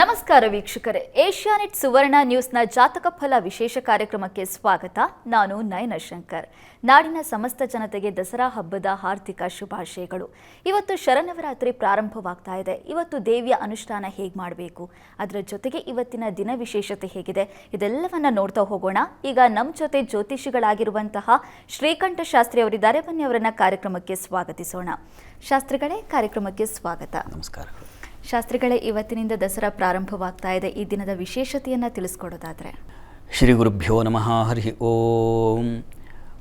ನಮಸ್ಕಾರ ವೀಕ್ಷಕರೇ. ಏಷ್ಯಾನೆಟ್ ಸುವರ್ಣ ನ್ಯೂಸ್ನ ಜಾತಕ ಫಲ ವಿಶೇಷ ಕಾರ್ಯಕ್ರಮಕ್ಕೆ ಸ್ವಾಗತ. ನಾನು ನಯನ ಶಂಕರ್. ನಾಡಿನ ಸಮಸ್ತ ಜನತೆಗೆ ದಸರಾ ಹಬ್ಬದ ಹಾರ್ದಿಕ ಶುಭಾಶಯಗಳು. ಇವತ್ತು ಶರನವರಾತ್ರಿ ಪ್ರಾರಂಭವಾಗ್ತಾ ಇದೆ. ಇವತ್ತು ದೇವಿಯ ಅನುಷ್ಠಾನ ಹೇಗೆ ಮಾಡಬೇಕು? ಅದರ ಜೊತೆಗೆ ಇವತ್ತಿನ ದಿನ ವಿಶೇಷತೆ ಹೇಗಿದೆ? ಇದೆಲ್ಲವನ್ನ ನೋಡ್ತಾ ಹೋಗೋಣ. ಈಗ ನಮ್ಮ ಜೊತೆ ಜ್ಯೋತಿಷಿಗಳಾಗಿರುವಂತಹ ಶ್ರೀಕಂಠ ಶಾಸ್ತ್ರಿ ಅವರಿದ್ದಾರೆ. ಬನ್ನಿ ಅವರನ್ನ ಕಾರ್ಯಕ್ರಮಕ್ಕೆ ಸ್ವಾಗತಿಸೋಣ. ಶಾಸ್ತ್ರಿಗಳೇ, ಕಾರ್ಯಕ್ರಮಕ್ಕೆ ಸ್ವಾಗತ. ನಮಸ್ಕಾರಗಳು. ಶಾಸ್ತ್ರಿಗಳೇ ಇವತ್ತಿನಿಂದ ದಸರಾ ಪ್ರಾರಂಭವಾಗ್ತಾ ಇದೆ. ಈ ದಿನದ ವಿಶೇಷತೆಯನ್ನು ತಿಳಿಸ್ಕೊಡೋದಾದ್ರೆ. ಶ್ರೀ ಗುರುಭ್ಯೋ ನಮಃ. ಹರಿ ಓಂ.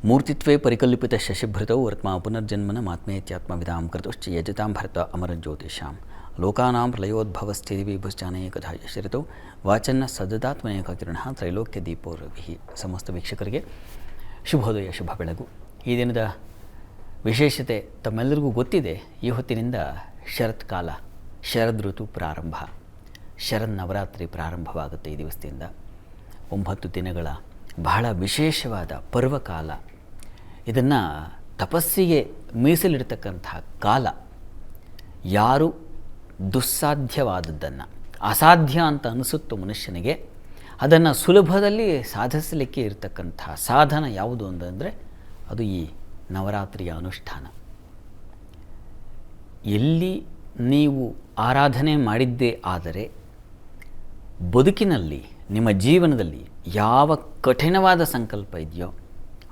ಮೂರ್ತಿತ್ವೇ ಪರಿಕಲ್ಪಿತ ಶಶಿಭೃತೌ ವರ್ತ್ಮ ಪುನರ್ಜನ್ಮನ ಮಾತ್ಮೇತ್ಯಾತ್ಮವಿಧಾಂ ಕೃತುಶ್ಚ ಯಜತಾಂ ಭರತ ಅಮರ ಜ್ಯೋತಿಷಾಂ. ಲೋಕಾನಾಂ ಪ್ರಲಯೋದ್ಭವಸ್ಥಿತಿ ವಿಭುಶ್ಚಾನೇಕಥಾ ಯಶರಿತೌ ವಾಚನ್ನ ಸದದಾತ್ಮನೇಕ ಕಿರಣ ತ್ರೈಲೋಕ್ಯ ದೀಪೋ ರವಿ. ಸಮಸ್ತ ವೀಕ್ಷಕರಿಗೆ ಶುಭೋದಯ, ಶುಭ ಬೆಳಗು. ಈ ದಿನದ ವಿಶೇಷತೆ ತಮ್ಮೆಲ್ಲರಿಗೂ ಗೊತ್ತಿದೆ. ಈ ಹೊತ್ತಿನಿಂದ ಶರತ್ಕಾಲ ಶರದ್ ಋತು ಪ್ರಾರಂಭ. ಶರದ್ ನವರಾತ್ರಿ ಪ್ರಾರಂಭವಾಗುತ್ತೆ ಈ ದಿವಸದಿಂದ. ಒಂಬತ್ತು ದಿನಗಳ ಬಹಳ ವಿಶೇಷವಾದ ಪರ್ವಕಾಲ. ಇದನ್ನು ತಪಸ್ಸಿಗೆ ಮೀಸಲಿಡ್ತಕ್ಕಂತಹ ಕಾಲ. ಯಾರು ದುಸ್ಸಾಧ್ಯವಾದದ್ದನ್ನು, ಅಸಾಧ್ಯ ಅಂತ ಅನಿಸುತ್ತೋ ಮನುಷ್ಯನಿಗೆ ಅದನ್ನು ಸುಲಭದಲ್ಲಿ ಸಾಧಿಸಲಿಕ್ಕೆ ಇರತಕ್ಕಂತಹ ಸಾಧನ ಯಾವುದು ಅಂತಂದರೆ ಅದು ಈ ನವರಾತ್ರಿಯ ಅನುಷ್ಠಾನ. ಎಲ್ಲಿ ನೀವು ಆರಾಧನೆ ಮಾಡಿದ್ದೇ ಆದರೆ ಬದುಕಿನಲ್ಲಿ, ನಿಮ್ಮ ಜೀವನದಲ್ಲಿ ಯಾವ ಕಠಿಣವಾದ ಸಂಕಲ್ಪ ಇದೆಯೋ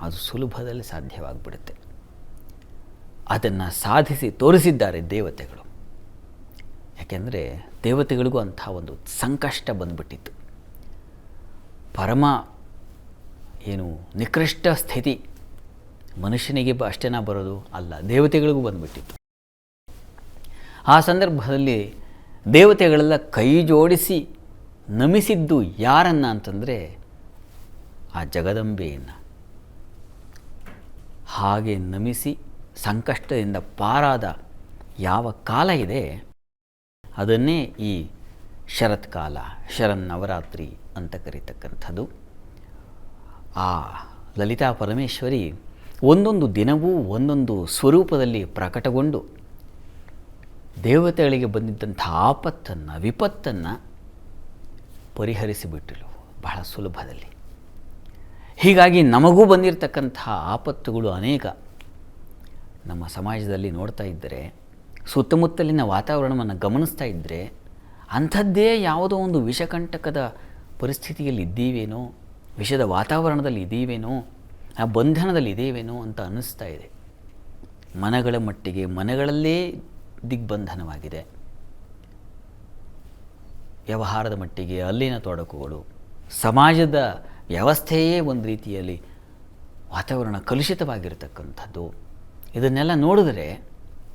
ಅದು ಸುಲಭದಲ್ಲಿ ಸಾಧ್ಯವಾಗಿಬಿಡುತ್ತೆ. ಅದನ್ನು ಸಾಧಿಸಿ ತೋರಿಸಿದ್ದಾರೆ ದೇವತೆಗಳು. ಯಾಕೆಂದರೆ ದೇವತೆಗಳಿಗೂ ಅಂಥ ಒಂದು ಸಂಕಷ್ಟ ಬಂದ್ಬಿಟ್ಟಿತ್ತು. ಪರಮ ಏನು ನಿಕೃಷ್ಟ ಸ್ಥಿತಿ ಮನುಷ್ಯನಿಗೆ ಅಷ್ಟೇನ ಬರೋದು ಅಲ್ಲ, ದೇವತೆಗಳಿಗೂ ಬಂದ್ಬಿಟ್ಟಿತ್ತು. ಆ ಸಂದರ್ಭದಲ್ಲಿ ದೇವತೆಗಳೆಲ್ಲ ಕೈ ಜೋಡಿಸಿ ನಮಿಸಿದ್ದು ಯಾರನ್ನ ಅಂತಂದರೆ ಆ ಜಗದಂಬೆಯನ್ನು. ಹಾಗೆ ನಮಿಸಿ ಸಂಕಷ್ಟದಿಂದ ಪಾರಾದ ಯಾವ ಕಾಲ ಇದೆ, ಅದನ್ನೇ ಈ ಶರತ್ಕಾಲ ಶರನ್ನವರಾತ್ರಿ ಅಂತ ಕರೀತಕ್ಕಂಥದ್ದು. ಆ ಲಲಿತಾ ಪರಮೇಶ್ವರಿ ಒಂದೊಂದು ದಿನವೂ ಒಂದೊಂದು ಸ್ವರೂಪದಲ್ಲಿ ಪ್ರಕಟಗೊಂಡು ದೇವತೆಗಳಿಗೆ ಬಂದಿದ್ದಂಥ ಆಪತ್ತನ್ನು, ವಿಪತ್ತನ್ನು ಪರಿಹರಿಸಿಬಿಟ್ಟಳು ಬಹಳ ಸುಲಭದಲ್ಲಿ. ಹೀಗಾಗಿ ನಮಗೂ ಬಂದಿರತಕ್ಕಂಥ ಆಪತ್ತುಗಳು ಅನೇಕ. ನಮ್ಮ ಸಮಾಜದಲ್ಲಿ ನೋಡ್ತಾ ಇದ್ದರೆ, ಸುತ್ತಮುತ್ತಲಿನ ವಾತಾವರಣವನ್ನು ಗಮನಿಸ್ತಾ ಇದ್ದರೆ, ಅಂಥದ್ದೇ ಯಾವುದೋ ಒಂದು ವಿಷಕಂಟಕದ ಪರಿಸ್ಥಿತಿಯಲ್ಲಿ ಇದ್ದೀವೇನೋ, ವಿಷದ ವಾತಾವರಣದಲ್ಲಿ ಇದ್ದೀವೇನೋ, ಆ ಬಂಧನದಲ್ಲಿ ಇದ್ದೇವೇನೋ ಅಂತ ಅನ್ನಿಸ್ತಾ ಇದೆ. ಮನಗಳ ಮಟ್ಟಿಗೆ ಮನೆಗಳಲ್ಲೇ ದಿಗ್ಬಂಧನವಾಗಿದೆ. ವ್ಯವಹಾರದ ಮಟ್ಟಿಗೆ ಅಲ್ಲಿನ ತೊಡಕುಗಳು, ಸಮಾಜದ ವ್ಯವಸ್ಥೆಯೇ ಒಂದು ರೀತಿಯಲ್ಲಿ ವಾತಾವರಣ ಕಲುಷಿತವಾಗಿರತಕ್ಕಂಥದ್ದು. ಇದನ್ನೆಲ್ಲ ನೋಡಿದರೆ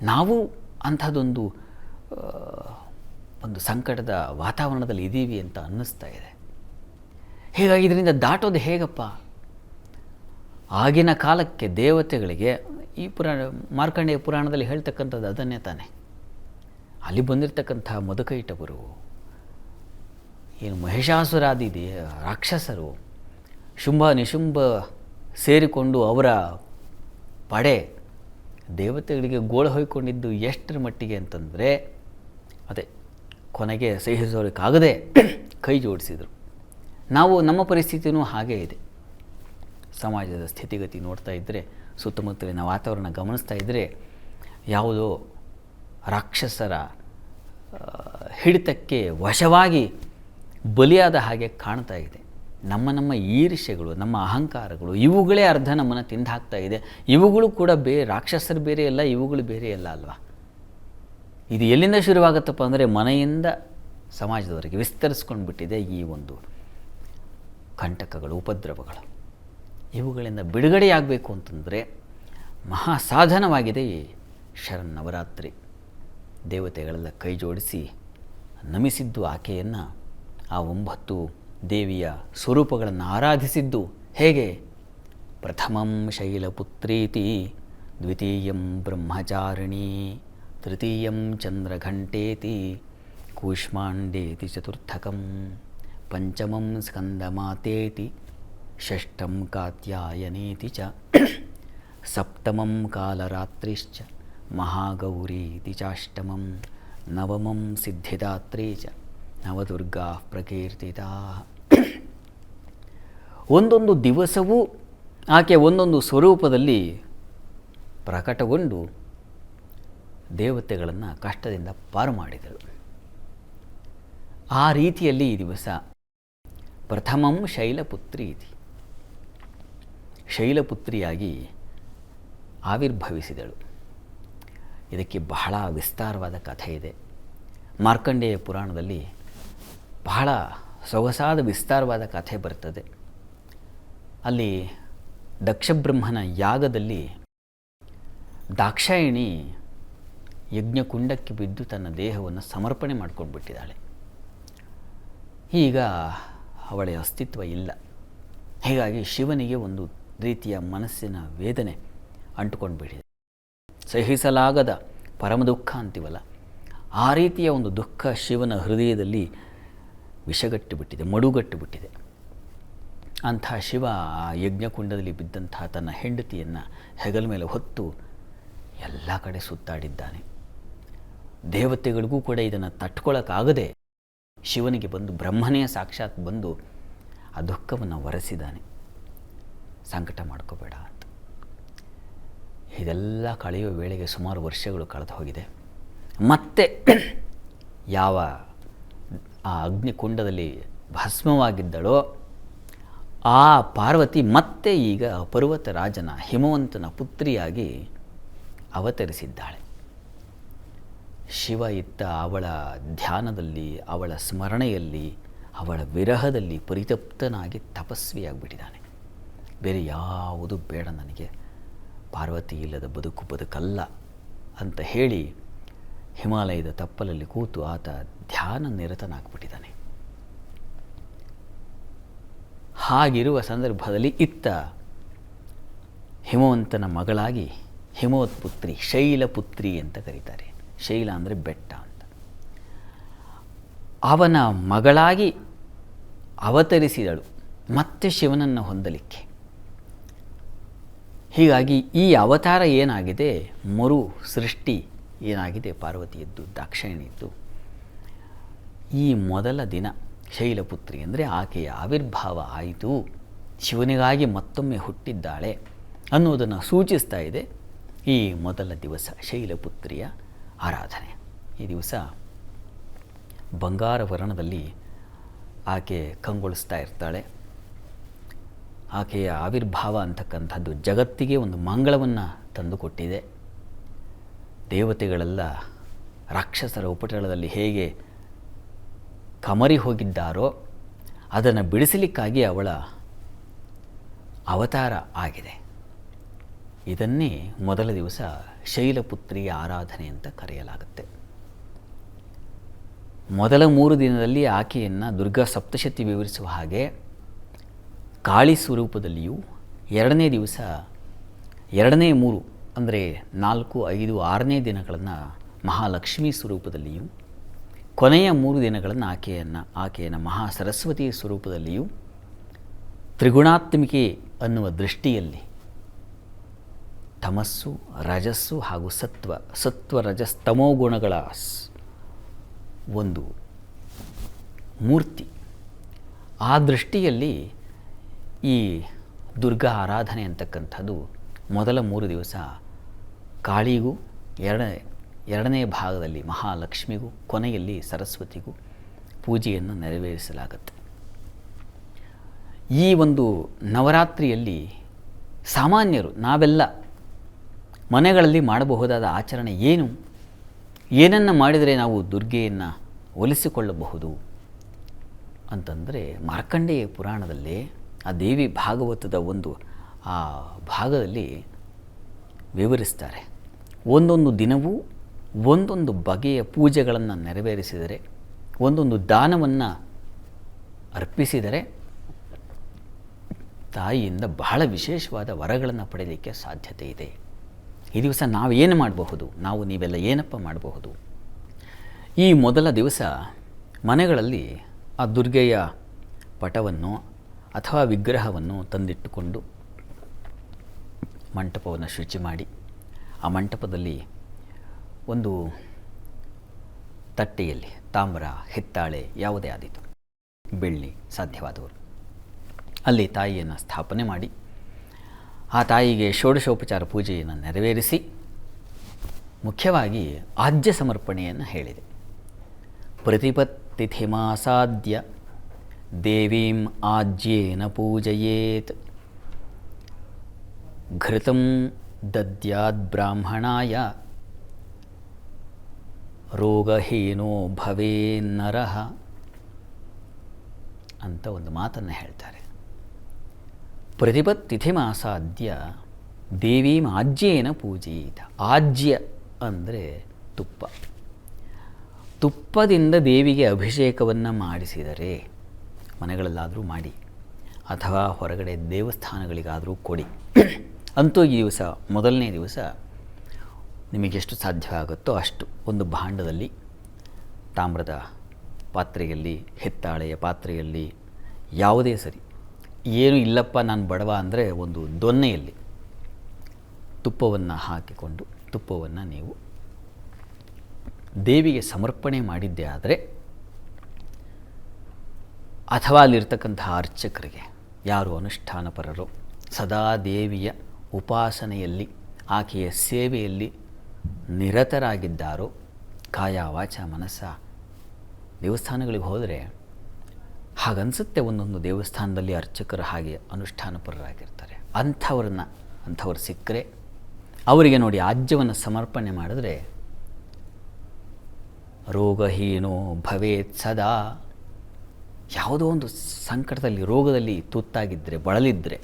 ನಾವು ಅಂಥದ್ದೊಂದು ಒಂದು ಸಂಕಟದ ವಾತಾವರಣದಲ್ಲಿ ಇದ್ದೀವಿ ಅಂತ ಅನ್ನಿಸ್ತಾ ಇದೆ. ಹೀಗಾಗಿ ಇದರಿಂದ ದಾಟೋದು ಹೇಗಪ್ಪ? ಆಗಿನ ಕಾಲಕ್ಕೆ ದೇವತೆಗಳಿಗೆ ಈ ಪುರಾಣ ಮಾರ್ಕಂಡೇಯ ಪುರಾಣದಲ್ಲಿ ಹೇಳ್ತಕ್ಕಂಥದ್ದು ಅದನ್ನೇ ತಾನೆ. ಅಲ್ಲಿ ಬಂದಿರತಕ್ಕಂಥ ಮಧುಕೈಟವರು, ಏನು ಮಹಿಷಾಸುರಾದಿ ದೇ, ರಾಕ್ಷಸರು, ಶುಂಭ ನಿಶುಂಭ ಸೇರಿಕೊಂಡು ಅವರ ಪಡೆ ದೇವತೆಗಳಿಗೆ ಗೋಳು ಹೊಯ್ಕೊಂಡಿದ್ದು ಎಷ್ಟರ ಮಟ್ಟಿಗೆ ಅಂತಂದರೆ, ಅದೇ ಕೊನೆಗೆ ಸಹಿಸೋದಕ್ಕಾಗದೆ ಕೈ ಜೋಡಿಸಿದರು. ನಾವು ನಮ್ಮ ಪರಿಸ್ಥಿತಿಯೂ ಹಾಗೇ ಇದೆ. ಸಮಾಜದ ಸ್ಥಿತಿಗತಿ ನೋಡ್ತಾ ಇದ್ದರೆ ಸುತ್ತಮುತ್ತಲಿನ ವಾತಾವರಣ ಗಮನಿಸ್ತಾ ಇದ್ದರೆ ಯಾವುದೋ ರಾಕ್ಷಸರ ಹಿಡಿತಕ್ಕೆ ವಶವಾಗಿ ಬಲಿಯಾದ ಹಾಗೆ ಕಾಣ್ತಾ ಇದೆ. ನಮ್ಮ ನಮ್ಮ ಈರ್ಷೆಗಳು ನಮ್ಮ ಅಹಂಕಾರಗಳು, ಇವುಗಳೇ ಅರ್ಧ ನಮ್ಮನ್ನು ತಿಂದು ಹಾಕ್ತಾ ಇದೆ. ಇವುಗಳು ಕೂಡ ಬೇ, ರಾಕ್ಷಸರು ಬೇರೆ ಅಲ್ಲ, ಇವುಗಳು ಬೇರೆ ಅಲ್ಲ ಅಲ್ವಾ? ಇದು ಎಲ್ಲಿಂದ ಶುರುವಾಗುತ್ತಪ್ಪ ಅಂದರೆ ಮನೆಯಿಂದ ಸಮಾಜದವರೆಗೆ ವಿಸ್ತರಿಸ್ಕೊಂಡು ಬಿಟ್ಟಿದೆ ಈ ಒಂದು ಕಂಟಕಗಳು, ಉಪದ್ರವಗಳು. ಇವುಗಳಿಂದ ಬಿಡುಗಡೆಯಾಗಬೇಕು ಅಂತಂದರೆ ಮಹಾ ಸಾಧನವಾಗಿದೆ ಈ ಶರನ್ನವರಾತ್ರಿ. ದೇವತೆಗಳೆಲ್ಲ ಕೈ ಜೋಡಿಸಿ ನಮಿಸಿದ್ದು ಆಕೆಯನ್ನು ಆ ಒಂಬತ್ತು ದೇವಿಯ ಸ್ವರೂಪಗಳನ್ನು ಆರಾಧಿಸಿದ್ದು ಹೇಗೆ? ಪ್ರಥಮಂ ಶೈಲಪುತ್ರೀತಿ, ದ್ವಿತೀಯಂ ಬ್ರಹ್ಮಚಾರಿಣಿ, ತೃತೀಯಂ ಚಂದ್ರಘಂಟೇತಿ, ಕೂಷ್ಮಾಂಡೇತಿ ಚತುರ್ಥಕಂ, ಪಂಚಮಂ ಸ್ಕಂದಮಾತೇತಿ, ಷಷ್ಠಂ ಕಾತ್ಯಾಯನೇತಿ ಚ, ಸಪ್ತಮಂ ಕಾಲರಾತ್ರಿಶ್ಚ. ಮಹಾಗೌರೀತಿ ಚಾಷ್ಟಮಂ ನವಮಂ ಸಿದ್ಧಿದಾತ್ರೇ ಚ ನವದುರ್ಗಾ ಪ್ರಕೀರ್ತಿತಾ ಒಂದೊಂದು ದಿವಸವೂ ಆಕೆ ಒಂದೊಂದು ಸ್ವರೂಪದಲ್ಲಿ ಪ್ರಕಟಗೊಂಡು ದೇವತೆಗಳನ್ನು ಕಷ್ಟದಿಂದ ಪಾರು ಮಾಡಿದಳು. ಆ ರೀತಿಯಲ್ಲಿ ಈ ದಿವಸ ಪ್ರಥಮಂ ಶೈಲಪುತ್ರಿ ಇತಿ ಶೈಲಪುತ್ರಿಯಾಗಿ ಆವಿರ್ಭವಿಸಿದಳು. ಇದಕ್ಕೆ ಬಹಳ ವಿಸ್ತಾರವಾದ ಕಥೆ ಇದೆ. ಮಾರ್ಕಂಡೇಯ ಪುರಾಣದಲ್ಲಿ ಬಹಳ ಸೊಗಸಾದ ವಿಸ್ತಾರವಾದ ಕಥೆ ಬರ್ತದೆ. ಅಲ್ಲಿ ದಕ್ಷಬ್ರಹ್ಮನ ಯಾಗದಲ್ಲಿ ದಾಕ್ಷಾಯಿಣಿ ಯಜ್ಞಕುಂಡಕ್ಕೆ ಬಿದ್ದು ತನ್ನ ದೇಹವನ್ನು ಸಮರ್ಪಣೆ ಮಾಡಿಕೊಂಡ್ಬಿಟ್ಟಿದ್ದಾಳೆ. ಈಗ ಅವಳ ಅಸ್ತಿತ್ವ ಇಲ್ಲ. ಹೀಗಾಗಿ ಶಿವನಿಗೆ ಒಂದು ರೀತಿಯ ಮನಸ್ಸಿನ ವೇದನೆ ಅಂಟುಕೊಂಡು ಸಹಿಸಲಾಗದ ಪರಮ ದುಃಖ ಅಂತೀವಲ್ಲ, ಆ ರೀತಿಯ ಒಂದು ದುಃಖ ಶಿವನ ಹೃದಯದಲ್ಲಿ ವಿಷಗಟ್ಟು ಬಿಟ್ಟಿದೆ ಮಡುಗಟ್ಟು ಬಿಟ್ಟಿದೆ ಅಂಥ ಶಿವ ಆ ಯಜ್ಞಕುಂಡದಲ್ಲಿ ಬಿದ್ದಂತಹ ತನ್ನ ಹೆಂಡತಿಯನ್ನು ಹೆಗಲ ಮೇಲೆ ಹೊತ್ತು ಎಲ್ಲ ಕಡೆ ಸುತ್ತಾಡಿದ್ದಾನೆ. ದೇವತೆಗಳಿಗೂ ಕೂಡ ಇದನ್ನು ತಟ್ಕೊಳ್ಳೋಕ್ಕಾಗದೆ ಶಿವನಿಗೆ ಬಂದು ಬ್ರಹ್ಮನೇ ಸಾಕ್ಷಾತ್ ಬಂದು ಆ ದುಃಖವನ್ನು ಒರೆಸಿದ್ದಾನೆ. ಸಂಕಟ ಮಾಡ್ಕೋಬೇಡ ಅಂತ. ಇದೆಲ್ಲ ಕಳೆಯುವ ವೇಳೆಗೆ ಸುಮಾರು ವರ್ಷಗಳು ಕಳೆದು ಹೋಗಿದೆ. ಮತ್ತೆ ಯಾವ ಆ ಅಗ್ನಿಕುಂಡದಲ್ಲಿ ಭಸ್ಮವಾಗಿದ್ದಳೋ, ಆ ಪಾರ್ವತಿ ಮತ್ತೆ ಈಗ ಪರ್ವತ ರಾಜನ ಹಿಮವಂತನ ಪುತ್ರಿಯಾಗಿ ಅವತರಿಸಿದ್ದಾಳೆ. ಶಿವ ಇತ್ತ ಅವಳ ಧ್ಯಾನದಲ್ಲಿ, ಅವಳ ಸ್ಮರಣೆಯಲ್ಲಿ, ಅವಳ ವಿರಹದಲ್ಲಿ ಪರಿತಪ್ತನಾಗಿ ತಪಸ್ವಿಯಾಗಿಬಿಟ್ಟಿದ್ದಾನೆ. ಬೇರೆ ಯಾವುದು ಬೇಡ ನನಗೆ. ಪಾರ್ವತಿ ಇಲ್ಲದ ಬದುಕು ಬದುಕಲ್ಲ ಅಂತ ಹೇಳಿ ಹಿಮಾಲಯದ ತಪ್ಪಲಲ್ಲಿ ಕೂತು ಆತ ಧ್ಯಾನ ನಿರತನಾಗ್ಬಿಟ್ಟಿದ್ದಾನೆ. ಹಾಗಿರುವ ಸಂದರ್ಭದಲ್ಲಿ ಇತ್ತ ಹಿಮವಂತನ ಮಗಳಾಗಿ ಹಿಮವತ್ಪುತ್ರಿ ಶೈಲಪುತ್ರಿ ಅಂತ ಕರೀತಾರೆ. ಶೈಲ ಅಂದರೆ ಬೆಟ್ಟ ಅಂತ. ಅವನ ಮಗಳಾಗಿ ಅವತರಿಸಿದಳು. ಮತ್ತೆ ಶಿವನನ್ನು ಹೊಂದಲಿಕ್ಕೆ. ಹೀಗಾಗಿ ಈ ಅವತಾರ ಏನಾಗಿದೆ? ಮರು ಸೃಷ್ಟಿ ಏನಾಗಿದೆ? ಪಾರ್ವತಿಯದ್ದು, ದಾಕ್ಷಾಯಣಿಯದ್ದು. ಈ ಮೊದಲ ದಿನ ಶೈಲಪುತ್ರಿ ಅಂದರೆ ಆಕೆಯ ಆವಿರ್ಭಾವ ಆಯಿತು. ಶಿವನಿಗಾಗಿ ಮತ್ತೊಮ್ಮೆ ಹುಟ್ಟಿದ್ದಾಳೆ ಅನ್ನೋದನ್ನು ಸೂಚಿಸ್ತಾ ಇದೆ ಈ ಮೊದಲ ದಿವಸ ಶೈಲಪುತ್ರಿಯ ಆರಾಧನೆ. ಈ ದಿವಸ ಬಂಗಾರ ವರ್ಣದಲ್ಲಿ ಆಕೆ ಕಂಗೊಳಿಸ್ತಾ ಇರ್ತಾಳೆ. ಆಕೆಯ ಆವಿರ್ಭಾವ ಅಂತಕ್ಕಂಥದ್ದು ಜಗತ್ತಿಗೆ ಒಂದು ಮಂಗಳವನ್ನು ತಂದುಕೊಟ್ಟಿದೆ. ದೇವತೆಗಳೆಲ್ಲ ರಾಕ್ಷಸರ ಉಪಟಳದಲ್ಲಿ ಹೇಗೆ ಕಮರಿ ಹೋಗಿದ್ದಾರೋ ಅದನ್ನು ಬಿಡಿಸಲಿಕ್ಕಾಗಿ ಅವಳ ಅವತಾರ ಆಗಿದೆ. ಇದನ್ನೇ ಮೊದಲ ದಿವಸ ಶೈಲಪುತ್ರಿಯ ಆರಾಧನೆ ಅಂತ ಕರೆಯಲಾಗುತ್ತೆ. ಮೊದಲ ಮೂರು ದಿನದಲ್ಲಿ ಆಕೆಯನ್ನು ದುರ್ಗಾ ಸಪ್ತಶತಿ ವಿವರಿಸುವ ಹಾಗೆ ಕಾಳಿ ಸ್ವರೂಪದಲ್ಲಿಯೂ ಎರಡನೇ ದಿವಸ, ಎರಡನೇ ಮೂರು, ಅಂದರೆ ನಾಲ್ಕು, ಐದು, ಆರನೇ ದಿನಗಳನ್ನು ಮಹಾಲಕ್ಷ್ಮಿ ಸ್ವರೂಪದಲ್ಲಿಯೂ, ಕೊನೆಯ ಮೂರು ದಿನಗಳನ್ನು ಆಕೆಯನ್ನು ಆಕೆಯನ್ನು ಮಹಾ ಸರಸ್ವತಿ ಸ್ವರೂಪದಲ್ಲಿಯೂ, ತ್ರಿಗುಣಾತ್ಮಿಕೆ ಅನ್ನುವ ದೃಷ್ಟಿಯಲ್ಲಿ ತಮಸ್ಸು, ರಜಸ್ಸು ಹಾಗೂ ಸತ್ವ ಸತ್ವ, ರಜಸ್, ತಮೋ ಗುಣಗಳ ಒಂದು ಮೂರ್ತಿ. ಆ ದೃಷ್ಟಿಯಲ್ಲಿ ಈ ದುರ್ಗಾ ಆರಾಧನೆ ಅಂತಕ್ಕಂಥದ್ದು ಮೊದಲ ಮೂರು ದಿವಸ ಕಾಳಿಗೂ ಎರಡನೇ ಎರಡನೇ ಭಾಗದಲ್ಲಿ ಮಹಾಲಕ್ಷ್ಮಿಗೂ, ಕೊನೆಯಲ್ಲಿ ಸರಸ್ವತಿಗೂ ಪೂಜೆಯನ್ನು ನೆರವೇರಿಸಲಾಗುತ್ತೆ. ಈ ಒಂದು ನವರಾತ್ರಿಯಲ್ಲಿ ಸಾಮಾನ್ಯರು, ನಾವೆಲ್ಲ ಮನೆಗಳಲ್ಲಿ ಮಾಡಬಹುದಾದ ಆಚರಣೆ ಏನು? ಏನನ್ನು ಮಾಡಿದರೆ ನಾವು ದುರ್ಗೆಯನ್ನು ಒಲಿಸಿಕೊಳ್ಳಬಹುದು? ಅಂತಂದರೆ ಮಾರ್ಕಂಡೇಯ ಪುರಾಣದಲ್ಲಿ ಆ ದೇವಿ ಭಾಗವತದ ಒಂದು, ಆ ಭಾಗದಲ್ಲಿ ವಿವರಿಸ್ತಾರೆ. ಒಂದೊಂದು ದಿನವೂ ಒಂದೊಂದು ಬಗೆಯ ಪೂಜೆಗಳನ್ನು ನೆರವೇರಿಸಿದರೆ, ಒಂದೊಂದು ದಾನವನ್ನು ಅರ್ಪಿಸಿದರೆ ತಾಯಿಯಿಂದ ಬಹಳ ವಿಶೇಷವಾದ ವರಗಳನ್ನು ಪಡೆಯಲಿಕ್ಕೆ ಸಾಧ್ಯತೆ ಇದೆ. ಈ ದಿವಸ ನಾವು ಏನು ಮಾಡಬಹುದು? ನಾವು ನೀವೆಲ್ಲ ಏನಪ್ಪ ಮಾಡಬಹುದು? ಈ ಮೊದಲ ದಿವಸ ಮನೆಗಳಲ್ಲಿ ಆ ದುರ್ಗೆಯ ಪಟವನ್ನು ಅಥವಾ ವಿಗ್ರಹವನ್ನು ತಂದಿಟ್ಟುಕೊಂಡು ಮಂಟಪವನ್ನು ಶುಚಿ ಮಾಡಿ ಆ ಮಂಟಪದಲ್ಲಿ ಒಂದು ತಟ್ಟೆಯಲ್ಲಿ ತಾಮ್ರ, ಹಿತ್ತಾಳೆ ಯಾವುದೇ ಆದೀತು. ಬೆಳ್ಳಿ ಸಾಧ್ಯವಾದವರು. ಅಲ್ಲಿ ತಾಯಿಯನ್ನು ಸ್ಥಾಪನೆ ಮಾಡಿ ಆ ತಾಯಿಗೆ ಷೋಡಶೋಪಚಾರ ಪೂಜೆಯನ್ನು ನೆರವೇರಿಸಿ ಮುಖ್ಯವಾಗಿ ಆಜ್ಯ ಸಮರ್ಪಣೆಯನ್ನು ಹೇಳಿದೆ. ಪ್ರತಿಪತ್ತಿಥಿಮಾಸಾದ್ಯ ದೇವೀಂ ಆಜ್ಯೇನ ಪೂಜಯೇತ್ ಘೃತಂ ಬ್ರಾಹ್ಮಣಾಯ ರೋಗಹೀನೋ ನರಃ ಅಂತ ಒಂದು ಮಾತನ್ನು ಹೇಳ್ತಾರೆ. ಪ್ರತಿಪತ್ತಿಥಿಮಾಸಾದ್ಯ ದೇವೀಂ ಆಜ್ಯೇನ ಪೂಜೆಯಿತ ಆಜ್ಯ ಅಂದರೆ ತುಪ್ಪ. ತುಪ್ಪದಿಂದ ದೇವಿಗೆ ಅಭಿಷೇಕವನ್ನು ಮಾಡಿಸಿದರೆ ಮನೆಗಳಲ್ಲಾದರೂ ಮಾಡಿ ಅಥವಾ ಹೊರಗಡೆ ದೇವಸ್ಥಾನಗಳಿಗಾದರೂ ಕೊಡಿ. ಅಂತೂ ಈ ದಿವಸ, ಮೊದಲನೇ ದಿವಸ ನಿಮಗೆಷ್ಟು ಸಾಧ್ಯವಾಗುತ್ತೋ ಅಷ್ಟು ಒಂದು ಭಾಂಡದಲ್ಲಿ ತಾಮ್ರದ ಪಾತ್ರೆಯಲ್ಲಿ, ಹೆತ್ತಾಳೆಯ ಪಾತ್ರೆಯಲ್ಲಿ ಯಾವುದೇ ಸರಿ. ಏನು ಇಲ್ಲಪ್ಪ ನಾನು ಬಡವ ಅಂದರೆ ಒಂದು ದೊನ್ನೆಯಲ್ಲಿ ತುಪ್ಪವನ್ನು ಹಾಕಿಕೊಂಡು ತುಪ್ಪವನ್ನು ನೀವು ದೇವಿಗೆ ಸಮರ್ಪಣೆ ಮಾಡಿದ್ದೇ ಆದರೆ ಅಥವಾ ಅಲ್ಲಿರ್ತಕ್ಕಂಥ ಅರ್ಚಕರಿಗೆ, ಯಾರು ಅನುಷ್ಠಾನಪರರು, ಸದಾ ದೇವಿಯ ಉಪಾಸನೆಯಲ್ಲಿ, ಆಕೆಯ ಸೇವೆಯಲ್ಲಿ ನಿರತರಾಗಿದ್ದಾರೋ ಕಾಯ ವಾಚ ಮನಸ್ಸ. ದೇವಸ್ಥಾನಗಳಿಗೆ ಹೋದರೆ ಹಾಗನ್ಸುತ್ತೆ ಒಂದೊಂದು ದೇವಸ್ಥಾನದಲ್ಲಿ ಅರ್ಚಕರು ಹಾಗೆ ಅನುಷ್ಠಾನಪರರಾಗಿರ್ತಾರೆ. ಅಂಥವ್ರನ್ನ, ಅಂಥವ್ರು ಸಿಕ್ಕರೆ ಅವರಿಗೆ ನೋಡಿ ಆಜ್ಯವನ್ನು ಸಮರ್ಪಣೆ ಮಾಡಿದ್ರೆ ರೋಗಹೀನೋ ಭವೇತ್ ಸದಾ. ಯಾವುದೋ ಒಂದು ಸಂಕಟದಲ್ಲಿ, ರೋಗದಲ್ಲಿ ತುತ್ತಾಗಿದ್ದರೆ ಬಳಲಿದ್ದರೆ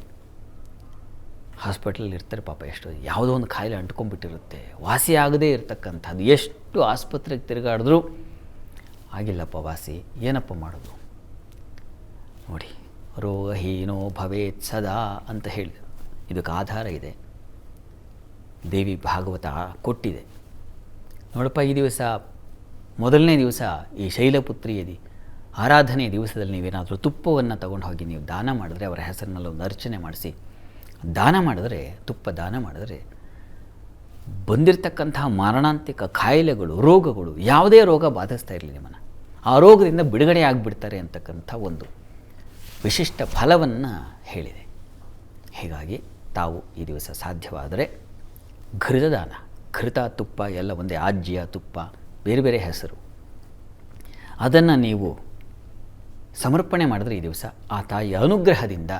ಹಾಸ್ಪಿಟ್ಲಲ್ಲಿ ಇರ್ತಾರೆ ಪಾಪ ಎಷ್ಟು, ಯಾವುದೋ ಒಂದು ಕಾಯಿಲೆ ಅಂಟ್ಕೊಂಡ್ಬಿಟ್ಟಿರುತ್ತೆ. ವಾಸಿ ಆಗದೇ ಇರತಕ್ಕಂಥದ್ದು. ಎಷ್ಟು ಆಸ್ಪತ್ರೆಗೆ ತಿರುಗಾಡಿದ್ರೂ ಆಗಿಲ್ಲಪ್ಪ ವಾಸಿ, ಏನಪ್ಪ ಮಾಡೋದು? ನೋಡಿ, ರೋಗಹೀನೋ ಭವೇತ್ ಸದಾ ಅಂತ ಹೇಳಿ, ಇದಕ್ಕೆ ಆಧಾರ ಇದೆ. ದೇವಿ ಭಾಗವತ ಕೊಟ್ಟಿದೆ. ನೋಡಪ್ಪ, ಈ ದಿವಸ, ಮೊದಲನೇ ದಿವಸ ಈ ಶೈಲಪುತ್ರಿಯದಿ. ಆರಾಧನೆ ದಿವಸದಲ್ಲಿ ನೀವೇನಾದರೂ ತುಪ್ಪವನ್ನು ತಗೊಂಡು ಹೋಗಿ ನೀವು ದಾನ ಮಾಡಿದ್ರೆ ಅವರ ಹೆಸರಿನಲ್ಲಿ ಒಂದು ಅರ್ಚನೆ ಮಾಡಿಸಿ, ದಾನ ಮಾಡಿದ್ರೆ, ತುಪ್ಪ ದಾನ ಮಾಡಿದ್ರೆ ಬಂದಿರತಕ್ಕಂತಹ ಮಾರಣಾಂತಿಕ ಕಾಯಿಲೆಗಳು ರೋಗಗಳು, ಯಾವುದೇ ರೋಗ ಬಾಧಿಸ್ತಾ ಇರಲಿ ನಿಮ್ಮನ್ನು. ಆ ರೋಗದಿಂದ ಬಿಡುಗಡೆ ಆಗಿಬಿಡ್ತಾರೆ ಅಂತಕ್ಕಂಥ ಒಂದು ವಿಶಿಷ್ಟ ಫಲವನ್ನು ಹೇಳಿದೆ. ಹೀಗಾಗಿ ತಾವು ಈ ದಿವಸ ಸಾಧ್ಯವಾದರೆ ಘೃತದಾನ, ಘೃತ ತುಪ್ಪ, ಎಲ್ಲ ಒಂದೇ ಆಜ್ಯ ತುಪ್ಪ, ಬೇರೆ ಬೇರೆ ಹೆಸರು. ಅದನ್ನು ನೀವು ಸಮರ್ಪಣೆ ಮಾಡಿದ್ರೆ ಈ ದಿವಸ ಆ ತಾಯಿಯ ಅನುಗ್ರಹದಿಂದ